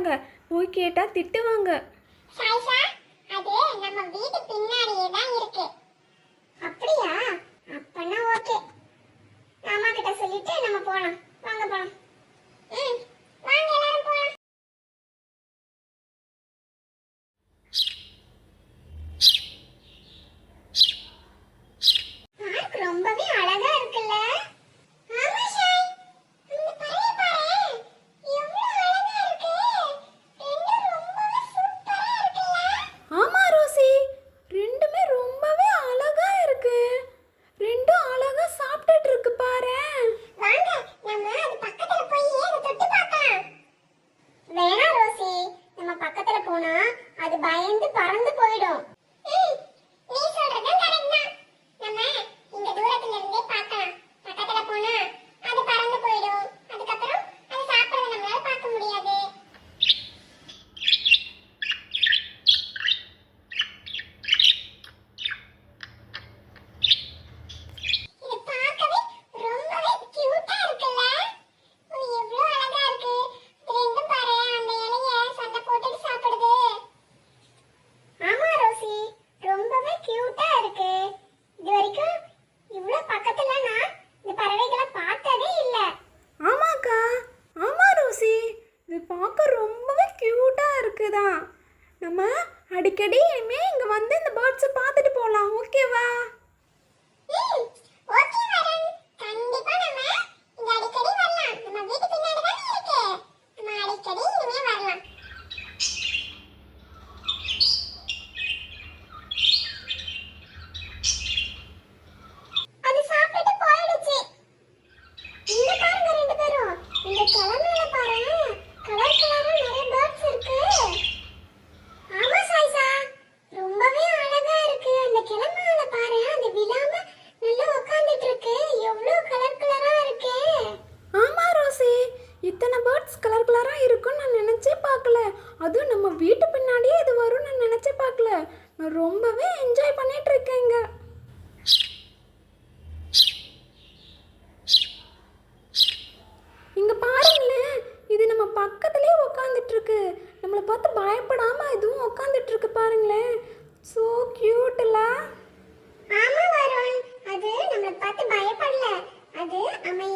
மாட்டாங்க போய் கேட்டா திட்டுவாங்க. அது நம்ம வீட்டு பின்னாடியே தான் அப்படியா? அப்பனா ஓகே. மாமா கிட்ட சொல்லிட்டு நம்ம போலாம். வாங்க போலாம். போனா அது பயந்து பறந்து போயிடும். பார்க்கு தான் நம்ம அடிக்கடி இனிமேல் இங்கே வந்து இந்த பேர்ட்ஸை பார்த்துட்டு போகலாம் ஓகேவா பார்த்து பயப்படாமல் எதுவும் உட்காந்துட்டு இருக்கு பாருங்களேன் ஸோ கியூட்ல ஆமா வருண். அது நம்மளை பார்த்து பயப்படல. அது அமை